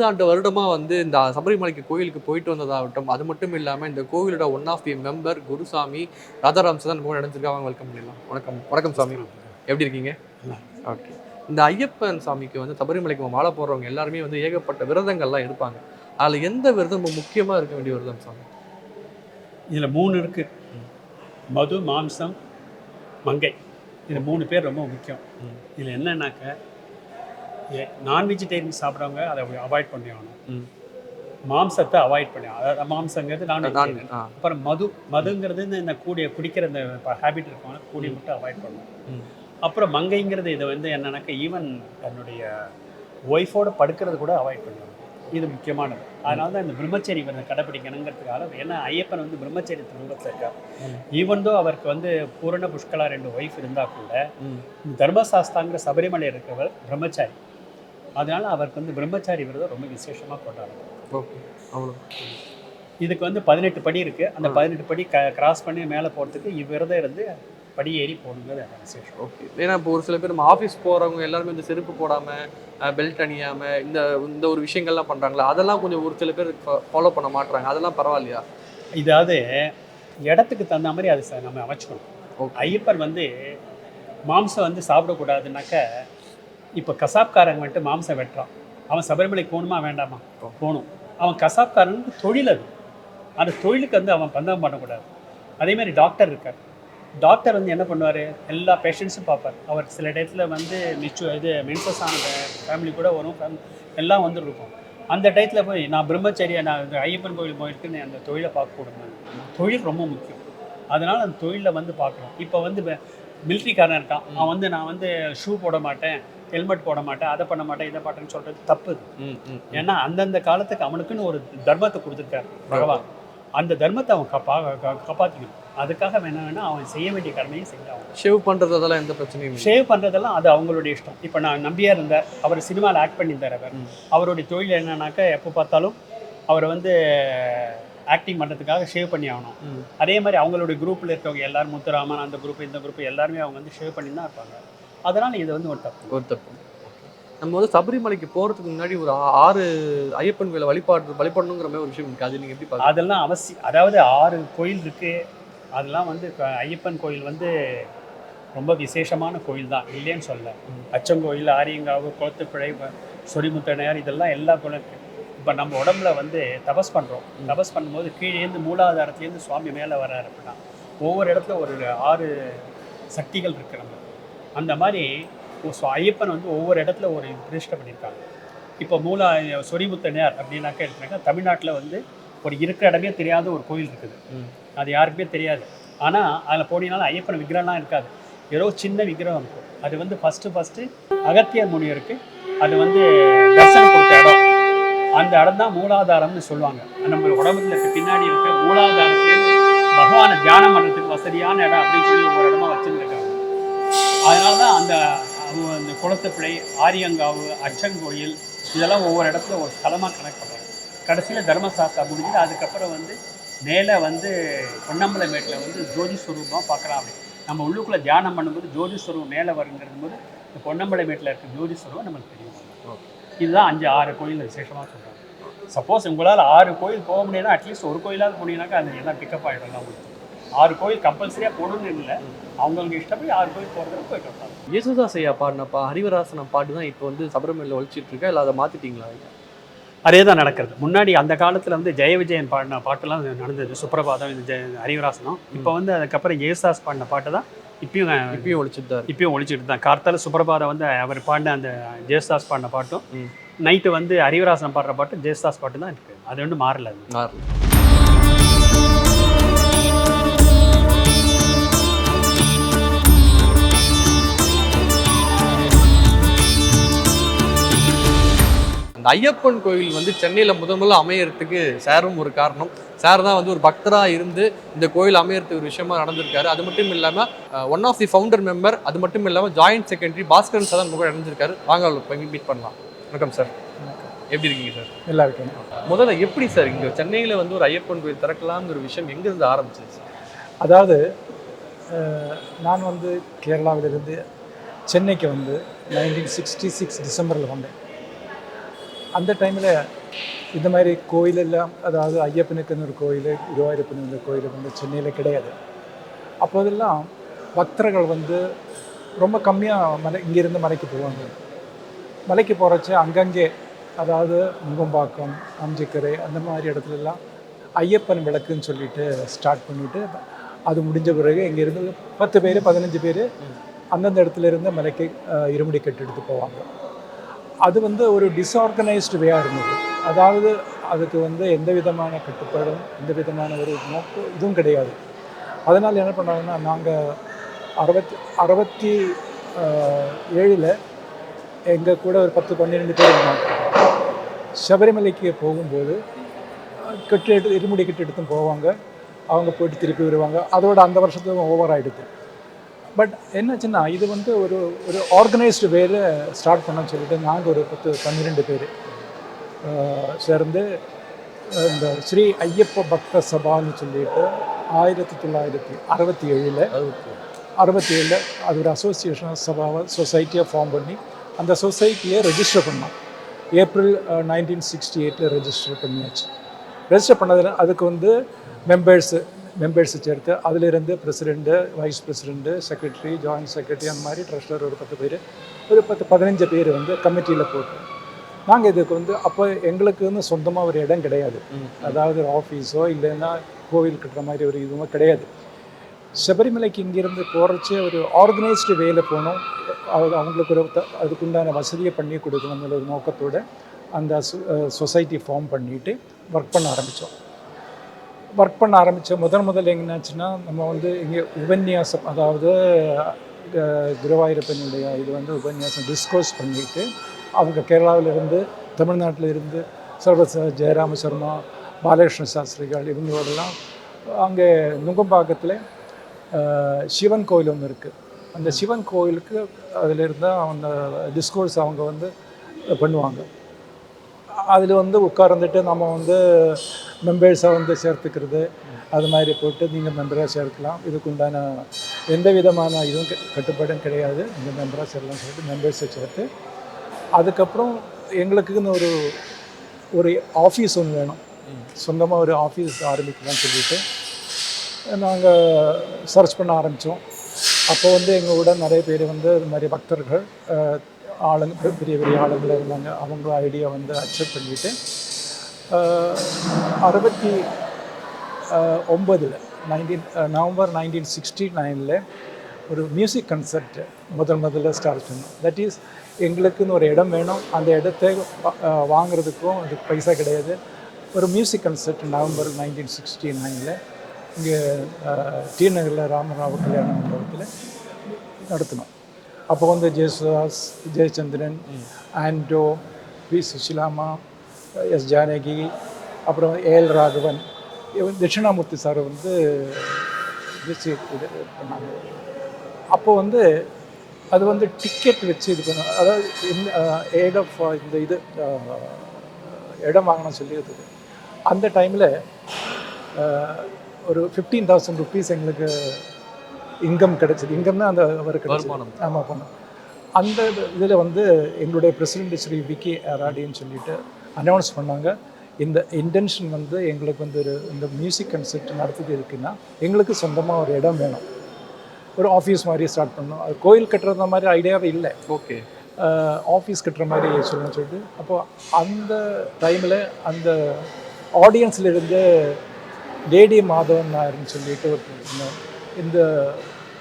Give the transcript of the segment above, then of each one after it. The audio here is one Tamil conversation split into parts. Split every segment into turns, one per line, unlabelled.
இருபதாண்டு வருடமாக வருடமா வந்து இந்த சபரிமலைக்கு கோயிலுக்கு போயிட்டு வந்ததாகட்டும் அது மட்டும் இல்லாமல் இந்த கோவிலோட one of the member Guruswamy Radharam Sadan கூட நடந்திருக்காங்க. வெல்கம் பண்ணிடலாம். வணக்கம். வணக்கம் சாமி. எப்படி இருக்கீங்க? ஓகே இந்த ஐயப்பன் சாமிக்கு வந்து சபரிமலைக்கு மாலை போடுறவங்க எல்லாருமே வந்து ஏகப்பட்ட விரதங்கள்லாம் எடுப்பாங்க அதில் எந்த விரதம் முக்கியமாக இருக்க வேண்டிய விரதம் சாமி?
இதில் மூணு இருக்கு. மது மாம்சம் மங்கை. இது மூணு பேர் ரொம்ப முக்கியம். இதில் என்னன்னாக்க நான் வெஜிடேரியன் சாப்பிட்றவங்க அதை அவாய்ட் பண்ணி ஆகணும். மாம்சத்தை அவாய்ட் பண்ணி. அதாவது மாம்சங்கிறது நான் அப்புறம் மது மதுங்கிறது இந்த- கூடிய குடிக்கிற இந்த ஹேபிட் இருக்கவங்க கூடிய மட்டும் அவாய்ட் பண்ணணும். அப்புறம் மங்கைங்கிறது இது வந்து என்னன்னாக்கா ஈவன் தன்னுடைய ஒய்ஃபோட படுக்கிறது கூட அவாய்ட் பண்ணுவாங்க இது முக்கியமானது. அதனால தான் இந்த பிரம்மச்சரி விரதம் கடைப்பிடிக்கணுங்கிறதுக்காக ஏன்னா ஐயப்பன் வந்து பிரம்மச்சரி ரூபத்தில் இருக்கார். ஈவன் தோ அவருக்கு வந்து பூரண புஷ்கலா ரெண்டு ஒய்ஃப் இருந்தால் கூட தர்மசாஸ்தாங்கிற சபரிமலை இருக்கிறவர் பிரம்மச்சாரி. அதனால அவருக்கு வந்து பிரம்மச்சாரி விரதம் ரொம்ப விசேஷமாக கொண்டாடுறோம்
ஓகே. அவ்வளோ
இதுக்கு வந்து பதினெட்டு படி இருக்கு. அந்த. பதினெட்டு படி க கிராஸ் பண்ணி மேலே போகிறதுக்கு இவ்விரதம் இருந்து படி ஏறி போகணுங்கிறது விசேஷம்.
ஓகே. ஏன்னா இப்போ ஒரு சில பேர் நம்ம ஆஃபீஸ் போகிறவங்க எல்லாருமே இந்த செருப்பு போடாமல் பெல்ட் அணியாமல் இந்த இந்த ஒரு விஷயங்கள்லாம் பண்ணுறாங்களா அதெல்லாம் கொஞ்சம் ஒரு சில பேர் ஃபாலோ பண்ண மாட்றாங்க. அதெல்லாம் பரவாயில்லையா?
இதாவது இடத்துக்கு தகுந்த மாதிரி அதை நம்ம அமைச்சுக்கணும். ஐயப்பர் வந்து மாம்சம் வந்து சாப்பிடக்கூடாதுனாக்க இப்போ கசாப்காரங்க வந்துட்டு மாம்சம் வெட்டுறான். அவன் சபரிமலைக்கு போகணுமா வேண்டாமா? போகணும். அவன் கசாப்காரனுக்கு தொழில் அது. அந்த தொழிலுக்கு வந்து அவன் பந்தம் பண்ணக்கூடாது. அதே மாதிரி டாக்டர் இருக்கார். டாக்டர் வந்து என்ன பண்ணுவார்? எல்லா பேஷண்ட்ஸும் பார்ப்பார். அவர் சில டயத்தில் வந்து மிச்சு இது மென்சஸ் ஆன ஃபேமிலி கூட வரும். எல்லாம் வந்துருக்கும் அந்த டயத்தில் போய் நான் பிரம்மச்சரியா நான் இந்த ஐயப்பன் கோயில் போயிருக்குன்னு அந்த தொழிலை பார்க்கக்கூடாது தொழில் ரொம்ப முக்கியம். அதனால் அந்த தொழிலை வந்து பார்க்கணும். இப்போ வந்து மிலிட்ரிக்காரன் இருக்கான். அவன் வந்து நான் வந்து ஷூ போட மாட்டேன். ஹெல்மெட் போட மாட்டேன் அதை பண்ண மாட்டேன் இதை மாட்டேன்னு சொல்கிறது தப்பு. இது.
ம் ம்.
ஏன்னா அந்தந்த காலத்துக்கு அவனுக்குன்னு ஒரு தர்மத்தை கொடுத்துருக்காரு பகவான். அந்த தர்மத்தை அவன் காப்பா கா- காப்பாத்திக்கணும். அதுக்காக வேணா வேணா அவன் செய்ய வேண்டிய கடமையை செஞ்சாகணும்
ஷேவ் பண்ணுறது அதெல்லாம் எந்த பிரச்சனையும்
ஷேவ் பண்ணுறதெல்லாம் அது அவங்களுடைய இஷ்டம். இப்போ நான் நம்பியா இருந்தார் அவர் சினிமாவில் ஆக்ட் பண்ணியிருந்தார் அவர். அவருடைய தொழில் என்னன்னாக்கா எப்போ பார்த்தாலும் அவரை வந்து ஆக்டிங் பண்ணுறதுக்காக ஷேவ் பண்ணி ஆகணும். அதே மாதிரி அவங்களுடைய குரூப்பில் இருக்கவங்க எல்லாரும் முத்துராமன் அந்த குரூப் இந்த குரூப் எல்லாருமே அவங்க வந்து ஷேவ் பண்ணி தான் இருப்பாங்க. அதனால் இது வந்து ஒரு தப்பு.
ஒரு தப்பு. நம்ம வந்து சபரிமலைக்கு போகிறதுக்கு முன்னாடி ஒரு ஆறு ஐயப்பன் கோயிலை வழிபாடு வழிபடணுங்கிற மாதிரி ஒரு விஷயம் இருக்குது அது நீங்கள் எப்படி பார்க்குறீங்க?
அதெல்லாம் அவசியம் அதாவது ஆறு கோயில் இருக்கு. அதெல்லாம் வந்து க- ஐயப்பன் கோயில் வந்து ரொம்ப விசேஷமான கோயில் தான். இல்லைன்னு சொல்ல. அச்சங்கோயில் ஆரியங்காவு குளத்துப்பிழை சொரிமுத்தனையார் இதெல்லாம் எல்லா கோயிலும் இப்போ நம்ம உடம்புல வந்து தபஸ் பண்ணுறோம். தபஸ் பண்ணும்போது கீழேருந்து மூலாதாரத்துலேருந்து சுவாமி மேலே வர்றாரு அப்படின்னா ஒவ்வொரு இடத்துல ஒரு ஆறு சக்திகள் இருக்கு நம்ம அந்த மாதிரி சு- ஐயப்பன் வந்து ஒவ்வொரு இடத்துல ஒரு பிரதிஷ்டை பண்ணியிருக்காங்க. இப்போ மூலா சொரிமுத்தனையார் அப்படின்னாக்கா எடுத்துனாக்கா தமிழ்நாட்டில் வந்து ஒரு இருக்கிற இடமே தெரியாத ஒரு கோயில் இருக்குது. அது யாருக்குமே தெரியாது. ஆனால் அதில் போனீங்கனாலும் ஐயப்பன் விக்கிரகம்லாம் இருக்காது. ஏதோ சின்ன விக்கிரகம் இருக்கும். அது வந்து ஃபஸ்ட்டு ஃபஸ்ட்டு அகத்தியர் முனிவருக்கு அது வந்து தரிசனம் கொடுத்த இடம். அந்த இடம் தான் மூலாதாரம்னு சொல்லுவாங்க. நம்ம உடம்புல இருக்க பின்னாடி இருக்க மூலாதாரத்துலேருந்து பகவானை தியானம் பண்ணுறதுக்கு வசதியான இடம் அப்படின்னு சொல்லி ஒவ்வொரு இடமா தான் அந்த அவங்க அந்த குளத்துப்பிழை ஆரியங்காவு அச்சங்கோயில் இதெல்லாம் ஒவ்வொரு இடத்துல ஒரு ஸ்தலமாக கனெக்ட் பண்ணுறாங்க கடைசியில் தர்மசாஸ்தா முடிஞ்சது. அதுக்கப்புறம் வந்து மேலே வந்து பொன்னம்பல மேட்டில் வந்து ஜோதி ஸ்வரூபமாக பார்க்கலாம் அப்படி. நம்ம உள்ளுக்குள்ளே தியானம் பண்ணும்போது ஜோதி ஸ்வரூபம் மேலே வருங்கிறது போது இந்த பொன்னம்பல மேட்டில் இருக்க ஜோதி ஸ்வரூபம் நம்மளுக்கு தெரியும். இதுதான் அஞ்சு ஆறு கோயில் விசேஷமாக சொல்கிறாங்க சப்போஸ் உங்களால் ஆறு கோயில் போக முடியும்னா அட்லீஸ்ட் ஒரு கோயிலாவது போனீங்கன்னாக்கா அது எல்லாம் பிக்கப் ஆகிடும் உங்களுக்கு ஆறு கோயில் கம்பல்சரியாக போகணும்னு இல்லை. அவங்களுக்கு இஷ்டப்படி ஆறு கோயில் போகிறதுக்கு போயிட்டு வரலாம்.
இயேசுதாஸ் ஐயா பாடினப்பா ஹரிவராசனம் பாட்டு தான் இப்போ வந்து சபரிமலையில் ஒழிச்சிட்டு இருக்கா இல்லை அதை மாற்றிட்டீங்களா
அதே தான் நடக்கிறது. முன்னாடி அந்த காலத்தில் வந்து ஜெய விஜயன் பாடின பாட்டெல்லாம் நடந்தது. சுப்ரபாதம் இந்த ஜெய ஹரிவராசனம். இப்போ வந்து அதுக்கப்புறம் ஏசாஸ் பாடின பாட்டு தான் இப்பயும்
இப்பயும் ஒழிச்சிட்டு தான்
இப்பயும் ஒழிச்சிட்டு தான் கார்த்தால சுப்ரபாதம் வந்து அவர் பாடின அந்த ஜெயஸ்தாஸ் பாடின பாட்டும். நைட்டு வந்து ஹரிவராசனம் பாடுற பாட்டு ஜெயஸ்தாஸ் பாட்டு தான் இருக்குது அது வந்து மாறல
மாறல. அந்த ஐயப்பன் கோயில் வந்து சென்னையில் முதல் முதல்ல அமையறதுக்கு சாரும் ஒரு காரணம். சார் தான் வந்து ஒரு பக்தராக இருந்து இந்த கோயில் அமையறதுக்கு ஒரு விஷயமா நடந்திருக்காரு. அது மட்டும் இல்லாமல் one of the founder member அது மட்டும் இல்லாமல் ஜாயிண்ட் செக்ரட்டரி பாஸ்கரன் சார் தான் முகம் அடைஞ்சிருக்காரு. வாங்க போய் மீட் பண்ணலாம். வணக்கம் சார். எப்படி இருக்கீங்க சார்?
நல்லா இருக்கேன்
முதல்ல எப்படி சார் இங்கே சென்னையில் வந்து ஒரு ஐயப்பன் கோயில் திறக்கலாம்னு ஒரு விஷயம் எங்கேருந்து ஆரம்பிச்சிச்சு
அதாவது நான் வந்து கேரளாவிலிருந்து சென்னைக்கு வந்து நைன்டீன் சிக்ஸ்டி சிக்ஸ் டிசம்பரில் வந்தேன். அந்த டைமில் இந்த மாதிரி கோயிலெல்லாம் அதாவது ஐயப்பனுக்குன்னு ஒரு கோயில் குருவாயூரப்பன் இந்த கோயில் வந்து சென்னையில் கிடையாது. அப்போதெல்லாம் பக்தர்கள் வந்து ரொம்ப கம்மியாக மலை இங்கேருந்து மலைக்கு போவாங்க. மலைக்கு போகிறச்ச அங்கங்கே அதாவது முகம்பாக்கம் அம்ஜிக்கரை அந்த மாதிரி இடத்துலலாம் ஐயப்பன் விளக்குன்னு சொல்லிட்டு ஸ்டார்ட் பண்ணிவிட்டு அது முடிஞ்ச பிறகு இங்கேருந்து பத்து பேர் பதினஞ்சு பேர் அந்தந்த இடத்துல இருந்து மலைக்கு இருமுடி கட்டு எடுத்து போவாங்க. அது வந்து ஒரு டிஸ்ஆர்கனைஸ்டு வேயாக இருந்தது. அதாவது அதுக்கு வந்து எந்த விதமான கட்டுப்பாடும் எந்த விதமான ஒரு நோக்கம் இதுவும் கிடையாது. அதனால் என்ன பண்ணாங்கன்னா நாங்கள் அறுபத்தி அறுபத்தி ஏழில் எங்கள் கூட ஒரு பத்து பன்னிரெண்டு பேர் இருந்தாங்க. சபரிமலைக்கு போகும்போது கட்டு எடுத்து இருமுடி கட்டு எடுத்தும் போவாங்க. அவங்க போயிட்டு திருப்பி வருவாங்க. அதோட அந்த வருஷத்துக்கு ஓவர் ஆகிடுது பட் என்னாச்சுன்னா இது வந்து ஒரு ஒரு ஆர்கனைஸ்டு வேல ஸ்டார்ட் பண்ண சொல்லிட்டு நாங்கள் ஒரு பத்து பன்னிரெண்டு பேர் சேர்ந்து இந்த ஸ்ரீ ஐயப்ப பக்த சபான்னு சொல்லிட்டு ஆயிரத்தி தொள்ளாயிரத்தி அறுபத்தி ஏழில் அறுபத்தி ஏழில் அது ஒரு அசோசியேஷன் சபாவை சொசைட்டியை ஃபார்ம் பண்ணி அந்த சொசைட்டியை ரெஜிஸ்டர் பண்ணோம். ஏப்ரல் நைன்டீன் சிக்ஸ்டி எயிட்டில் ரெஜிஸ்டர் பண்ணியாச்சு. ரெஜிஸ்டர் பண்ணதில் அதுக்கு வந்து மெம்பர்ஸு மெம்பர்ஸை சேர்த்து அதிலிருந்து president vice president secretary joint secretary அந்த மாதிரி ட்ரெஷரர் ஒரு பத்து பேர் ஒரு பத்து பதினஞ்சு பேர் வந்து கமிட்டியில் போட்டு. நாங்கள் இதுக்கு வந்து அப்போ எங்களுக்குன்னு சொந்தமாக ஒரு இடம் கிடையாது. அதாவது ஆஃபீஸோ இல்லைன்னா கோவில் கட்டுற மாதிரி ஒரு இதுவோ கிடையாது. சபரிமலைக்கு இங்கேருந்து போகிறச்சே ஒரு ஆர்கனைஸ்டு வேலை போகணும் அது அவங்களுக்கு ஒரு அதுக்குண்டான வசதியை பண்ணி கொடுக்கணுங்கிற ஒரு நோக்கத்தோடு அந்த சொசைட்டி ஃபார்ம் பண்ணிட்டு ஒர்க் பண்ண ஆரம்பித்தோம் ஒர்க் பண்ண ஆரம்பித்த முதன் முதல் எங்கன்னாச்சுன்னா என்னாச்சுன்னா நம்ம வந்து இங்கே உபன்யாசம் அதாவது குருவாயூரப்பனுடைய இது வந்து உபன்யாசம் டிஸ்கோஸ் பண்ணிட்டு அவங்க கேரளாவிலிருந்து தமிழ்நாட்டில் இருந்து சர்வச ஜெயராம சர்மா பாலகிருஷ்ண சாஸ்திரிகள் இவங்களோடலாம் அங்கே நுங்கம்பாக்கத்தில் சிவன் கோயில் ஒன்று இருக்குது அந்த சிவன் கோயிலுக்கு அதில் இருந்தால் அந்த டிஸ்கோர்ஸ் அவங்க வந்து பண்ணுவாங்க. அதில் வந்து உட்கார்ந்துட்டு நம்ம வந்து மெம்பர்ஸை வந்து சேர்த்துக்கிறது அது மாதிரி போட்டு நீங்கள் மெம்பராக சேர்க்கலாம். இதுக்கு உண்டான எந்த விதமான இதுவும் கட்டுப்பாடும் கிடையாது. இந்த மெம்பராக சேரலாம் சொல்லிட்டு மெம்பர்ஸை சேர்த்து அதுக்கப்புறம் எங்களுக்குன்னு ஒரு ஒரு ஆஃபீஸ் ஒன்று வேணும். சொந்தமாக ஒரு ஆஃபீஸ் ஆரம்பிக்கலாம்னு சொல்லிட்டு நாங்கள் சர்ச் பண்ண ஆரம்பித்தோம் அப்போ வந்து எங்கள் கூட நிறைய பேர் வந்து இது மாதிரி பக்தர்கள் ஆளுங்க பெரிய பெரிய ஆளுங்க இருந்தாங்க. அவங்க ஐடியா வந்து அக்செப்ட் பண்ணிவிட்டு அறுபத்தி ஒம்பதில் நைன்டீன் நவம்பர் நைன்டீன் சிக்ஸ்டி நைனில் ஒரு மியூசிக் கன்சர்ட் முதல் முதல்ல ஸ்டார்ட் பண்ணோம். தட் இஸ் எங்களுக்குன்னு ஒரு இடம் வேணும். அந்த இடத்தை வாங்குறதுக்கும் அதுக்கு பைசா கிடையாது. ஒரு music concert November nineteen sixty நைனில் இங்கே டி நகரில் ராமராவ கல்யாண மண்டபத்தில் நடத்தினோம். அப்போ வந்து ஜெயசுதாஸ் ஜெயச்சந்திரன் ஆண்டோ வி. சுஷிலாமா எஸ் ஜானகி அப்புறம் ஏஎல் ராகவன் தட்சிணாமூர்த்தி சார் வந்து இது பண்ணாங்க. அப்போ வந்து அது வந்து டிக்கெட் வச்சு இது பண்ண அதாவது ஏட் ஆஃப் இந்த இது இடம் வாங்கணும் சொல்லி இருக்குது அந்த டைமில் ஒரு ஃபிஃப்டீன் தௌசண்ட் ருபீஸ் எங்களுக்கு இன்கம் கிடைச்சது. இன்கம் தான் அந்த அவர் கிடைச்சது. ஆமாம் பணம் அந்த இதில் வந்து எங்களுடைய பிரசிடென்ட் ஸ்ரீ விக்கி அராடின்னு சொல்லிட்டு அனௌன்ஸ் பண்ணாங்க. இந்த இன்டென்ஷன் வந்து எங்களுக்கு வந்து ஒரு இந்த மியூசிக் கன்சர்ட் நடத்திட்டு இருக்குன்னா எங்களுக்கு சொந்தமாக ஒரு இடம் வேணும். ஒரு ஆஃபீஸ் மாதிரி ஸ்டார்ட் பண்ணோம். அது கோயில் கட்டுறது மாதிரி ஐடியாவே இல்லை.
ஓகே
ஆஃபீஸ் கட்டுற மாதிரி சொல்லணும்னு சொல்லிட்டு அப்போது அந்த டைமில் அந்த ஆடியன்ஸில் இருந்து லேடி மாதவன் நாயர்னு சொல்லிட்டு ஒரு. இந்த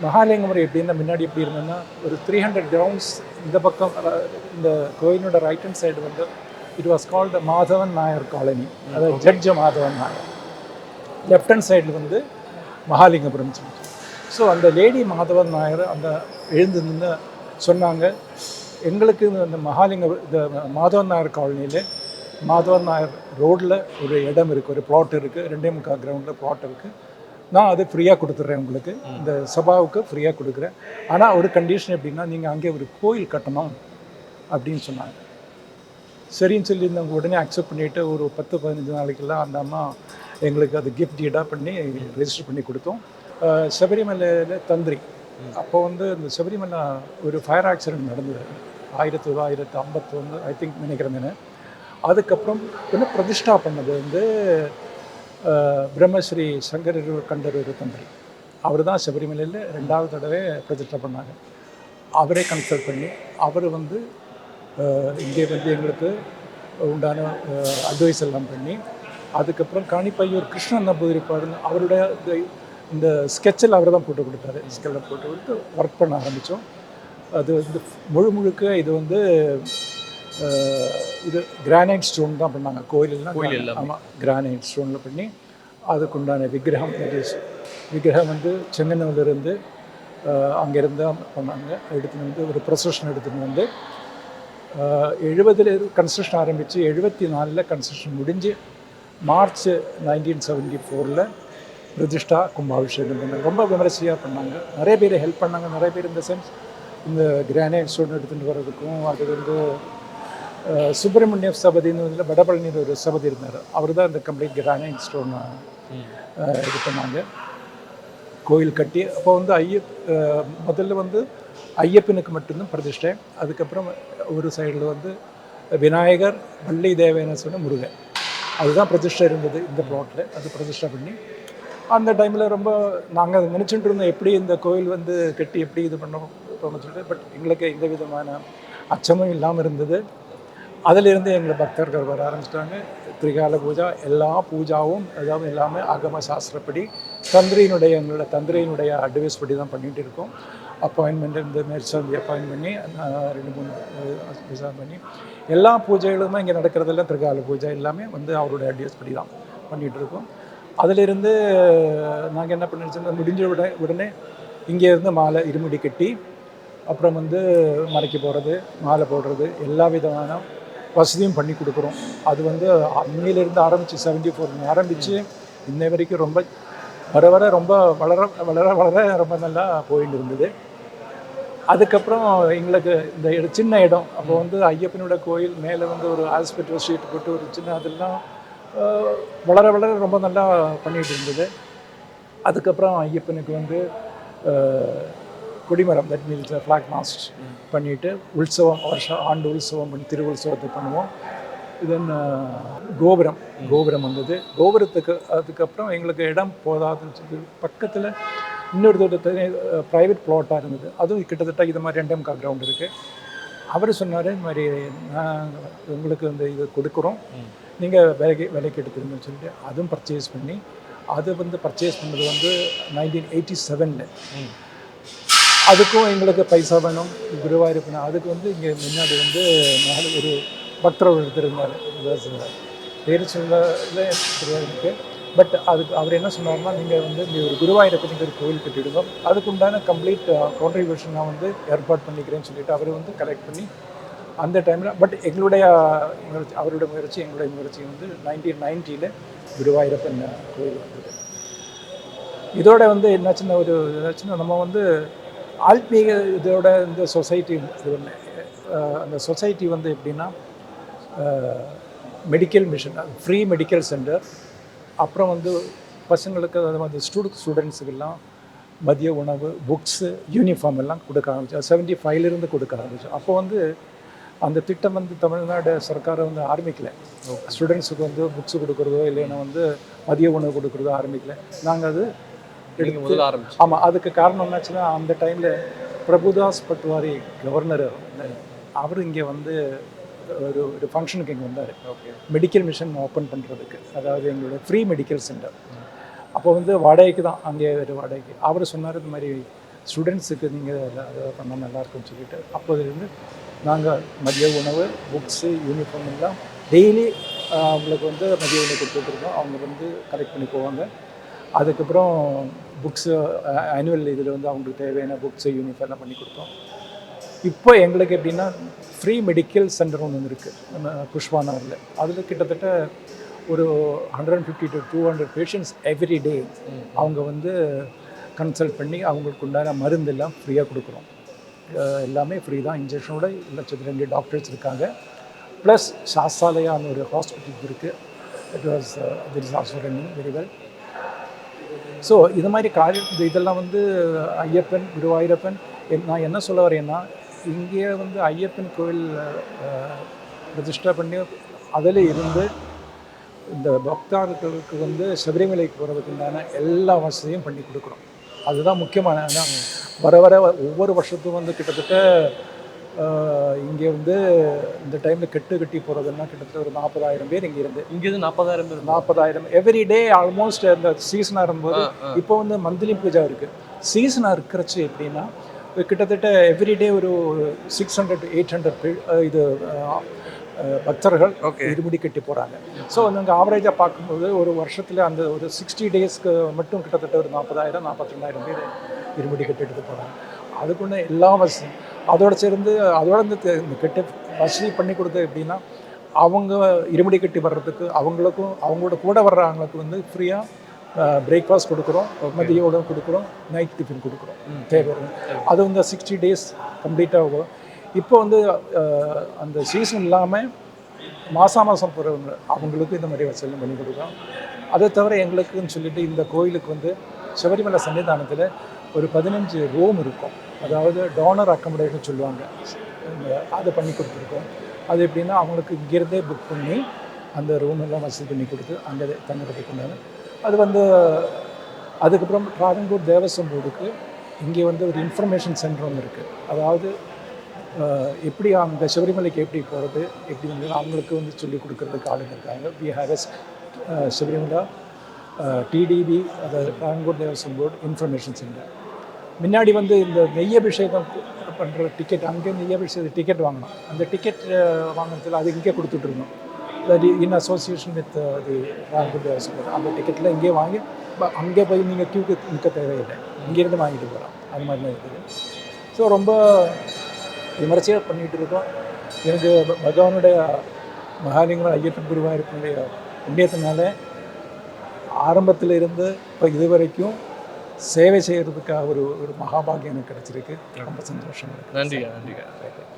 மகாலிங்கமுறை எப்படின்னா முன்னாடி எப்படி இருந்ததுன்னா ஒரு த்ரீ ஹண்ட்ரட் கிரவுண்ட்ஸ் இந்த பக்கம் இந்த கோயிலோட ரைட் ஹேண்ட் சைடு வந்து it was called Madhavan Nair colony அதாவது judge Madhavan Nair left hand சைடில் வந்து மகாலிங்கபுரம் சொல்லிட்டு ஸோ அந்த லேடி மாதவன் நாயர் அந்த எழுந்து நின்று சொன்னாங்க எங்களுக்கு அந்த இந்த மகாலிங்க இந்த மாதவன் நாயர் காலனியில் மாதவன் நாயர் ரோட்டில் ஒரு இடம் இருக்குது ஒரு பிளாட் இருக்குது ரெண்டே முக்கால் கிரவுண்டில் பிளாட் இருக்குது நான் அது ஃப்ரீயாக கொடுத்துட்றேன் உங்களுக்கு. இந்த சபாவுக்கு ஃப்ரீயாக கொடுக்குறேன். ஆனால் ஒரு கண்டிஷன் எப்படின்னா நீங்கள் அங்கே ஒரு கோயில் கட்டணும் அப்படின்னு சொன்னாங்க. சரின்னு சொல்லி நாங்கள் உடனே அக்செப்ட் பண்ணிவிட்டு ஒரு பத்து பதினஞ்சு நாளைக்கெல்லாம் அந்த அம்மா எங்களுக்கு அது கிஃப்ட் ஈடாக பண்ணி ரெஜிஸ்டர் பண்ணி கொடுத்தோம். சபரிமலையில் தந்திரி. அப்போ வந்து இந்த சபரிமலை ஒரு ஃபயர் ஆக்சிடென்ட் நடந்தது. ஆயிரத்தி தொள்ளாயிரத்து ஐம்பத்தொன்று ஐ திங்க் நினைக்கிறேன் அதுக்கப்புறம் இன்னும் பிரதிஷ்டா பண்ணது வந்து பிரம்மஸ்ரீ சங்கர கண்டர் தந்திரி. அவர் தான் சபரிமலையில் ரெண்டாவது தடவை பிரதிஷ்டா பண்ணாங்க அவரே கன்சல்ட் பண்ணி அவர் வந்து இங்கே வந்து எங்களுக்கு உண்டான அட்வைஸ் எல்லாம் பண்ணி அதுக்கப்புறம் காணிப்பையூர் கிருஷ்ணன் நம்பூதிரி பாருங்க அவருடைய இந்த- ஸ்கெட்சில் அவர் தான் போட்டு கொடுத்தாரு. ஸ்கெட்சில் போட்டு கொடுத்து ஒர்க் பண்ண ஆரம்பித்தோம் அது வந்து முழு முழுக்க இது வந்து இது கிரானைட் ஸ்டோன் தான் பண்ணாங்க. கோயிலெல்லாம்
கோயில்.
ஆமாம் கிரானைட் ஸ்டோனில் பண்ணி அதுக்குண்டான விக்கிரகம் that is விக்கிரகம் வந்து செங்கனூர்லேருந்து அங்கேருந்து பண்ணாங்க. எடுத்துன்னு வந்து ஒரு ப்ரொசஷன் எடுத்துன்னு வந்து எழுபதில் கன்ஸ்ட்ரக்ஷன் ஆரம்பித்து எழுபத்தி நாலில் கன்ஸ்ட்ரக்ஷன் முடிஞ்சு மார்ச் நைன்டீன் செவன்டி ஃபோரில் பிரதிஷ்டா கும்பாபிஷேகம் பண்ணாங்க ரொம்ப விமரிசையாக பண்ணாங்க நிறைய பேர் ஹெல்ப் பண்ணாங்க நிறைய பேர் இந்த சென்ஸ் இந்த கிரானைட் ஸ்டோன் எடுத்துகிட்டு வர்றதுக்கும் அது வந்து சுப்பிரமணிய சபதின்னு வந்து வடபழனியில் ஒரு சபதி இருந்தார் அவர் தான் இந்த கம்ப்ளீட் கிரானைட் ஸ்டோன் இது பண்ணாங்க கோயில் கட்டி அப்போ வந்து ஐய முதல்ல வந்து ஐயப்பனுக்கு மட்டும்தான் பிரதிஷ்டை அதுக்கப்புறம் ஒரு சைடில் வந்து விநாயகர் வள்ளி தேவேன்னு சொன்ன முருகன். அதுதான் பிரதிஷ்டை இருந்தது இந்த பிளாட்டில் அது பிரதிஷ்டை பண்ணி அந்த டைமில் ரொம்ப நாங்கள் நினச்சிட்டு இருந்தோம் எப்படி இந்த கோயில் வந்து கட்டி எப்படி இது பண்ணோம் தோணுச்சுட்டு பட் எங்களுக்கு எந்த விதமான அச்சமும் இல்லாமல் இருந்தது. அதிலிருந்து எங்களை பக்தர்கள் வர ஆரம்பிச்சிட்டாங்க. திரிகால பூஜா எல்லா பூஜாவும் அதாவது எல்லாமே ஆகம சாஸ்திரப்படி தந்திரியினுடைய எங்களோட தந்திரியினுடைய அட்வைஸ் படி தான் பண்ணிகிட்டு இருக்கோம். அப்பாயின்மெண்ட் இந்த மேற்சாந்தி அப்பாயின்ட் பண்ணி ரெண்டு மூணு விசாரம் பண்ணி எல்லா பூஜைகளுமே இங்கே நடக்கிறதெல்லாம் திருக்கால பூஜை எல்லாமே வந்து அவருடைய அட்வைஸ் படி தான் பண்ணிகிட்டு இருக்கோம் அதிலிருந்து நாங்கள் என்ன பண்ணிச்சோம்னா முடிஞ்ச உடனே உடனே இங்கேருந்து மாலை இருமுடி கட்டி அப்புறம் வந்து மலைக்கு போகிறது மாலை போடுறது எல்லா விதமான வசதியும் பண்ணி கொடுக்குறோம். அது வந்து அன்னையிலேருந்து ஆரம்பித்து செவன்டி ஃபோர் ஆரம்பித்து இன்ன வரைக்கும் ரொம்ப வர வர ரொம்ப வளர வளர வளர ரொம்ப நல்லா போயிட்டு இருந்தது. அதுக்கப்புறம் எங்களுக்கு இந்த சின்ன இடம். அப்போ வந்து ஐயப்பனோட கோயில் மேலே வந்து ஒரு ஹாஸ்பிட்டல் ஷீட் போட்டு ஒரு சின்ன அதெல்லாம் வளர வளர ரொம்ப நல்லா பண்ணிகிட்டு இருந்தது. அதுக்கப்புறம் ஐயப்பனுக்கு வந்து கொடிமரம் தட் மீன்ஸ் ஃப்ளாக் மாஸ்ட் பண்ணிட்டு உற்சவம் வருஷம் ஆண்டு உற்சவம் பண்ணி திரு உற்சவத்தை பண்ணுவோம். இதன் கோபுரம் கோபுரம் வந்தது. கோபுரத்துக்கு அதுக்கப்புறம் எங்களுக்கு இடம் போதாதுன்னு சொல்லி பக்கத்தில் இன்னொரு ப்ரைவேட் ப்ளாட்டாக இருந்தது. அதுவும் கிட்டத்தட்ட இது மாதிரி ரெண்டே முக்கால் கிரவுண்ட் இருக்குது அவர் சொன்னார் இந்த மாதிரி நாங்கள் உங்களுக்கு இந்த இது கொடுக்குறோம். நீங்கள் விலைக்கு விலைக்கு எடுத்துருங்கன்னு சொல்லிட்டு அதுவும் பர்ச்சேஸ் பண்ணி அது வந்து பர்ச்சேஸ் பண்ணது வந்து நைன்டீன் எயிட்டி செவனில் அதுக்கும் எங்களுக்கு பைசா வேணும் குருவாயூரப்பன் அதுக்கு வந்து இங்கே முன்னாடி வந்து மேலே ஒரு பக்தர் ஒருத்தர் இருந்தார். பேர் சொல்ல குருவாயிருக்கு பட் அதுக்கு அவர் என்ன சொன்னார்னா நீங்கள் வந்து இந்த ஒரு குருவாயூரப்பனுக்கு ஒரு கோயில் கட்டிவிடுங்க அதுக்குண்டான கம்ப்ளீட் கான்ட்ரிபியூஷன் uh, நான் வந்து ஏற்பாடு பண்ணிக்கிறேன்னு சொல்லிட்டு அவர் வந்து கலெக்ட் பண்ணி அந்த டைமில் பட் எங்களுடைய uh, முயற்சி அவருடைய முயற்சி எங்களுடைய முயற்சி வந்து நைன்டீன் நைன்ட்டியில் குருவாயூரப்பன் uh, கோயில் வந்தது இதோட வந்து என்னாச்சுன்னா ஒரு என்னாச்சுன்னா நம்ம வந்து ஆத்மீக இதோட இந்த சொசைட்டி இது ஒன்று அந்த சொசைட்டி வந்து எப்படின்னா medical mission free medical centre அப்புறம் வந்து பசங்களுக்கு அது ஸ்டூடெண்ட் ஸ்டூடெண்ட்ஸுக்கெல்லாம் மதிய உணவு புக்ஸு யூனிஃபார்ம் எல்லாம் கொடுக்க ஆரம்பிச்சோம் செவன்ட்டி ஃபைவ்லேருந்து கொடுக்க ஆரம்பித்தோம் அப்போ வந்து அந்த திட்டம் வந்து தமிழ்நாடு சர்க்கார் வந்து ஆரம்பிக்கல. ஸ்டூடெண்ட்ஸுக்கு வந்து புக்ஸ் கொடுக்குறதோ இல்லைன்னா வந்து மதிய உணவு கொடுக்குறதோ ஆரம்பிக்கல. நாங்கள் அது
ஆரம்பிச்சு
ஆமாம் அதுக்கு காரணம் என்னாச்சுன்னா அந்த டைமில் பிரபுதாஸ் பட்வாரி கவர்னர் அவர் இங்கே வந்து ஒரு ஒரு ஃபங்க்ஷனுக்கு இங்கே வந்தார்.
ஓகே
மெடிக்கல் மிஷன் ஓப்பன் பண்ணுறதுக்கு அதாவது எங்களோட ஃப்ரீ மெடிக்கல் சென்டர் அப்போ வந்து வாடகைக்கு தான். அங்கே ஒரு வாடகைக்கு. அவர் சொன்னார் இந்த மாதிரி ஸ்டூடெண்ட்ஸுக்கு நீங்கள் அதை பண்ணால் நல்லா இருக்கும்னு சொல்லிட்டு. அப்போதுலேருந்து நாங்கள் மதிய உணவு புக்ஸு யூனிஃபார்ம் எல்லாம் டெய்லி அவங்களுக்கு வந்து மதிய உணவு கொடுத்துட்ருக்கோம் அவங்க வந்து கலெக்ட் பண்ணி போவாங்க. அதுக்கப்புறம் புக்ஸு ஆனுவல் இதில் வந்து அவங்களுக்கு தேவையான புக்ஸு யூனிஃபார்ம் எல்லாம் பண்ணி கொடுத்தோம். இப்போ எங்களுக்கு எப்படின்னா ஃப்ரீ மெடிக்கல் சென்டர் ஒன்று இருக்குது நம்ம புஷ்வானாரில் அதில் கிட்டத்தட்ட ஒரு hundred fifty to two hundred patients every day அவங்க வந்து கன்சல்ட் பண்ணி அவங்களுக்கு உண்டான மருந்தெல்லாம் ஃப்ரீயாக கொடுக்குறோம். எல்லாமே ஃப்ரீ தான். இன்ஜெக்ஷனோட லட்சத்து ரெண்டு டாக்டர்ஸ் இருக்காங்க. ப்ளஸ் சாஸ்தாலயான்னு ஒரு ஹாஸ்பிட்டல் இருக்குது it was that is also running very well so இது மாதிரி காரியம் இதெல்லாம் வந்து ஐயப்பன் குருவாயூரப்பன் என்- நான் என்ன சொல்ல வரேன்னா இங்கே வந்து ஐயப்பன் கோவில் பிரதிஷ்டை பண்ணி அதில் இருந்து இந்த பக்தர்களுக்கு வந்து சபரிமலைக்கு போகிறதுக்கு உண்டான எல்லா வசதியும் பண்ணி கொடுக்குறோம். அதுதான் முக்கியமான வர வர ஒவ்வொரு வருஷத்தும் வந்து கிட்டத்தட்ட இங்கே வந்து இந்த டைமில் கெட்டு கட்டி போகிறதெல்லாம் கிட்டத்தட்ட ஒரு நாற்பதாயிரம் பேர் இங்கே இருந்து.
இங்கேருந்து நாற்பதாயிரம் பேர்
நாற்பதாயிரம். எவ்ரி டே ஆல்மோஸ்ட் அந்த சீசனாக இருக்கும்போது இப்போ வந்து மந்த்லி பூஜா இருக்குது சீசனாக இருக்கிறச்சு எப்படின்னா கிட்டத்தட்ட எவ்ரி டே ஒரு சிக்ஸ் ஹண்ட்ரட் எயிட் ஹண்ட்ரட் இது பக்தர்கள் இருமுடி கட்டி போகிறாங்க ஸோ நாங்கள் ஆவரேஜாக பார்க்கும்போது ஒரு வருஷத்தில் அந்த ஒரு சிக்ஸ்டி டேஸ்க்கு மட்டும் கிட்டத்தட்ட ஒரு நாற்பதாயிரம் நாற்பத்தி ரெண்டாயிரம் பேர் இருமுடி கட்டி எடுத்து போகிறாங்க அதுக்குள்ள எல்லா வசதி அதோட சேர்ந்து அதோட இந்த கெட்ட வசதி பண்ணி கொடுத்தது எப்படின்னா அவங்க இருமுடி கட்டி வர்றதுக்கு அவங்களுக்கும் அவங்களோட கூட வர்றவங்களுக்கு வந்து ஃப்ரீயாக பிரேக்ஃபாஸ்ட் கொடுக்குறோம் மதிய உணவு கொடுக்குறோம் நைட் டிஃபன் கொடுக்குறோம். தேவை அது வந்து சிக்ஸ்டி டேஸ் கம்ப்ளீட்டாக இப்போ வந்து அந்த சீசன் இல்லாமல் மாதம் மாதம் போகிறவங்க அவங்களுக்கு இந்த மாதிரி வசதி பண்ணி கொடுக்குறோம். அதை தவிர எங்களுக்குன்னு சொல்லிட்டு இந்த கோயிலுக்கு வந்து சபரிமலை சன்னிதானத்தில் ஒரு பதினஞ்சு ரூம் இருக்கும். அதாவது டோனர் அக்கமடேஷன் சொல்லுவாங்க. அதை பண்ணி கொடுத்துருக்கோம். அது எப்படின்னா அவங்களுக்கு இங்கேருந்தே புக் பண்ணி அந்த ரூம் எல்லாம் வசதி பண்ணி கொடுத்து அங்கே தங்குறதுக்கு அது வந்து அதுக்கப்புறம் ட்ராவன்கூர் தேவஸ்வம் போர்டுக்கு இங்கே வந்து ஒரு இன்ஃபர்மேஷன் சென்டர் ஒன்று இருக்குது அதாவது எப்படி அந்த சபரிமலைக்கு எப்படி போகிறது எப்படி வந்து அவங்களுக்கு வந்து சொல்லி கொடுக்குறதுக்கு ஆளுங்க இருக்காங்க. We have S Sabarimala TDB அதாவது Travancore Devaswom board information centre முன்னாடி வந்து இந்த நெய் அபிஷேகம் பண்ணுற டிக்கெட் அங்கே நெய் அபிஷேக டிக்கெட் வாங்கணும். அந்த டிக்கெட் வாங்கினதில் அது இங்கே கொடுத்துட்ருந்தோம் இன் அசோசியேஷன் வித் தி ராகுல் தேவஸ்வம் அந்த டிக்கெட்டில் இங்கே வாங்கி அங்கே போய் நீங்கள் க்யூக்கு நிற்க தேவையில்லை இங்கேருந்து வாங்கிட்டு போகலாம் அது மாதிரிலாம் இருக்குது ஸோ ரொம்ப விமர்சையாக பண்ணிகிட்டு இருக்கோம் எனக்கு பகவானுடைய மகாலிங்கர் ஐயப்பன் குருவாயிருப்பனுடைய புண்ணியத்தினால ஆரம்பத்தில் இருந்து இப்போ இது வரைக்கும் சேவை செய்கிறதுக்காக ஒரு ஒரு மகாபாகியம் எனக்கு கிடச்சிருக்கு ரொம்ப சந்தோஷம் இருக்கு
நன்றிங்க